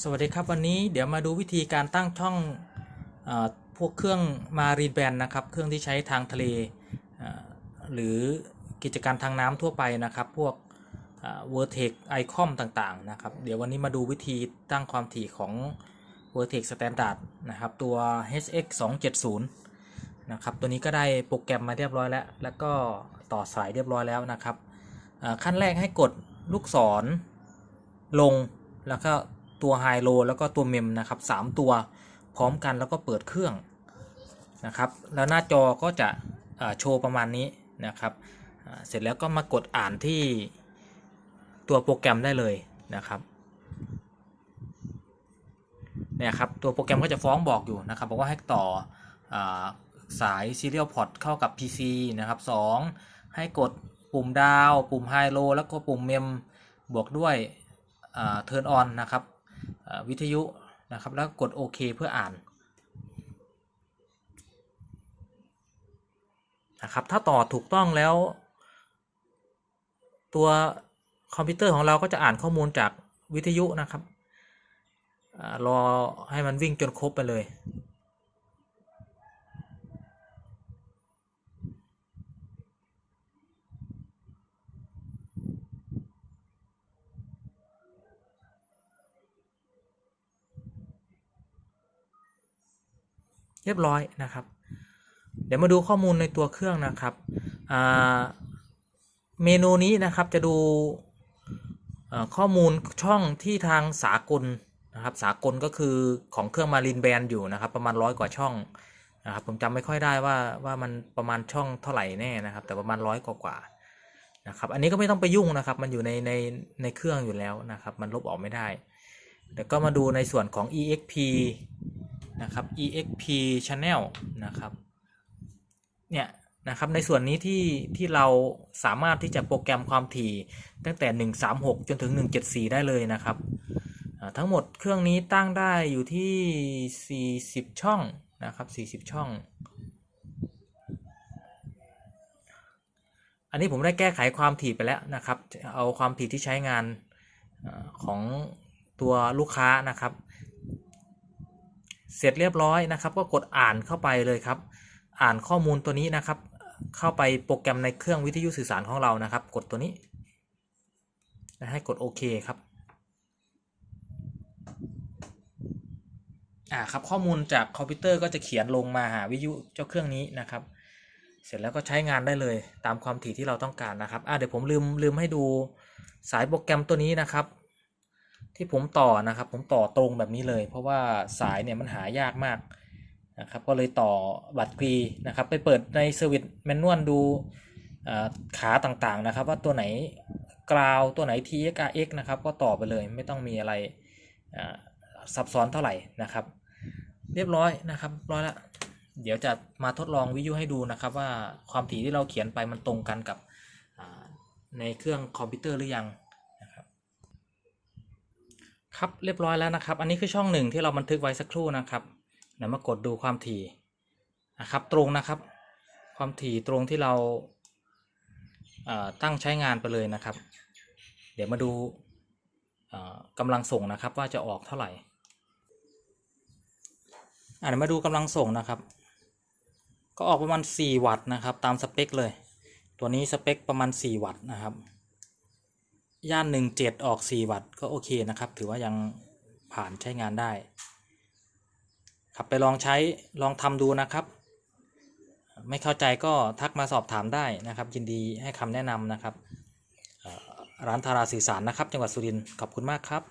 สวัสดีครับวันนี้เดี๋ยวมาดูวิธีการตั้งช่องอพวกเครื่องมารีนแบนนะครับเครื่องที่ใช้ทางทะเล หรือกิจการทางน้ำทั่วไปนะครับ พวกเวอร์เทกไอคอมต่างๆนะครับ เดี๋ยววันนี้มาดูวิธีตั้งความถี่ของ v e r t e x Standard นะครับตัว HX 270นะครับตัวนี้ก็ได้โปรแกรมมาเรียบร้อยแล้ว แล้วก็ต่อสายเรียบร้อยแล้วนะครับขั้นแรกให้กดลูกศรลงแล้วก็ ตัวไฮโลแล้วก็ตัวเมมนะครับสามตัวพร้อมกันแล้วก็เปิดเครื่องนะครับ แล้วหน้าจอก็จะโชว์ประมาณนี้นะครับ เสร็จแล้วก็มากดอ่านที่ตัวโปรแกรมได้เลยนะครับเนี่ยครับตัวโปรแกรมก็จะฟ้องบอกอยู่นะครับบอกว่าให้ต่ออสาย Serial Port เข้ากับ PC นะครับ 2 ให้กดปุ่มดาว ปุ่ม High Low แล้วก็ปุ่ม Mem บวกด้วยอ่า Turn On นะครับ วิทยุนะครับ แล้วกดโอเคเพื่ออ่านนะครับ ถ้าต่อถูกต้องแล้ว ตัวคอมพิวเตอร์ของเราก็จะอ่านข้อมูลจากวิทยุนะครับอรอให้มันวิ่งจนครบไปเลย เรียบร้อยนะครับ เดี๋ยวมาดูข้อมูลในตัวเครื่องนะครับเมนูนี้นะครับจะดูข้อมูลช่องที่ทางสากลนะครับสากลก็คือของเครื่องมารินแบนอยู่นะครับ ประมาณร้อยกว่าช่องนะครับผมจำไม่ค่อยได้ว่าว่ามันประมาณช่องเท่าไหร่แน่นะครับ แต่ประมาณร้อยกว่ากว่านะครับอันนี้ก็ไม่ต้องไปยุ่งนะครับ มันอยู่ในในในเครื่องอยู่แล้วนะครับ มันลบออกไม่ได้เดี๋ยวก็มาดูในส่วนของ exp นะครับ exp channel นะครับเนี่ยนะครับในส่วนนี้ที่ที่เราสามารถที่จะโปรแกรมความถี่ตั้งแต่ 136 จนถึง 174 ได้เลยนะครับทั้งหมดเครื่องนี้ตั้งได้อยู่ที่ 40 ช่องนะครับ 40 ช่อง อันนี้ผมได้แก้ไขความถี่ไปแล้วนะครับ เอาความถี่ที่ใช้งานของตัวลูกค้านะครับ เสร็จเรียบร้อยนะครับ ก็กดอ่านเข้าไปเลยครับ อ่านข้อมูลตัวนี้นะครับ เข้าไปโปรแกรมในเครื่องวิทยุสื่อสารของเรานะครับ กดตัวนี้และให้กดโอเคครับอ่าครับข้อมูลจากคอมพิวเตอร์ก็จะเขียนลงมาหาวิทยุเจ้าเครื่องนี้นะครับ เสร็จแล้วก็ใช้งานได้เลยตามความถี่ที่เราต้องการนะครับอ่าเดี๋ยวผมลืมลืมให้ดูสายโปรแกรมตัวนี้นะครับ ที่ผมต่อนะครับ ผมต่อตรงแบบนี้เลย เพราะว่าสายเนี่ยมันหายากมากนะครับ ก็เลยต่อบัตรกรีนะครับ ไปเปิดในเซอร์วิสแมนนวลดูขาต่างๆนะครับ ว่าตัวไหนกราวตัวไหน TXRX นะครับ ก็ต่อไปเลยไม่ต้องมีอะไรซับซ้อนเท่าไหร่นะครับ เรียบร้อยนะครับร้อยละเดี๋ยวจะมาทดลองวิทยุให้ดูนะครับ ว่าความถี่ที่เราเขียนไปมันตรงกันกับในเครื่องคอมพิวเตอร์หรือยัง ครับเรียบร้อยแล้วนะครับ อันนี้คือช่องหนึ่งที่เราบันทึกไว้สักครู่นะครับเดี๋ยวมากดดูความถี่นะครับ ตรงนะครับ ความถี่ตรงที่เราเตั้งใช้งานไปเลยนะครับ เดี๋ยวมาดูกำลังส่งนะครับว่าจะออกเท่าไหร่อะเดี๋ยวมาดูกำลังส่งนะครับ ก็ออกประมาณ 4 วัตต์นะครับ ตามสเปคเลย ตัวนี้สเปคประมาณ 4 วัตต์นะครับ ย่านหนึ่งเจ็ดออกสี่วัตต์ก็โอเคนะครับ ถือว่ายังผ่านใช้งานได้ ครับไปลองใช้ลองทำดูนะครับ ไม่เข้าใจก็ทักมาสอบถามได้นะครับ ยินดีให้คำแนะนำนะครับ ร้านทาราสื่อสารนะครับ จังหวัดสุรินทร์ขอบคุณมากครับ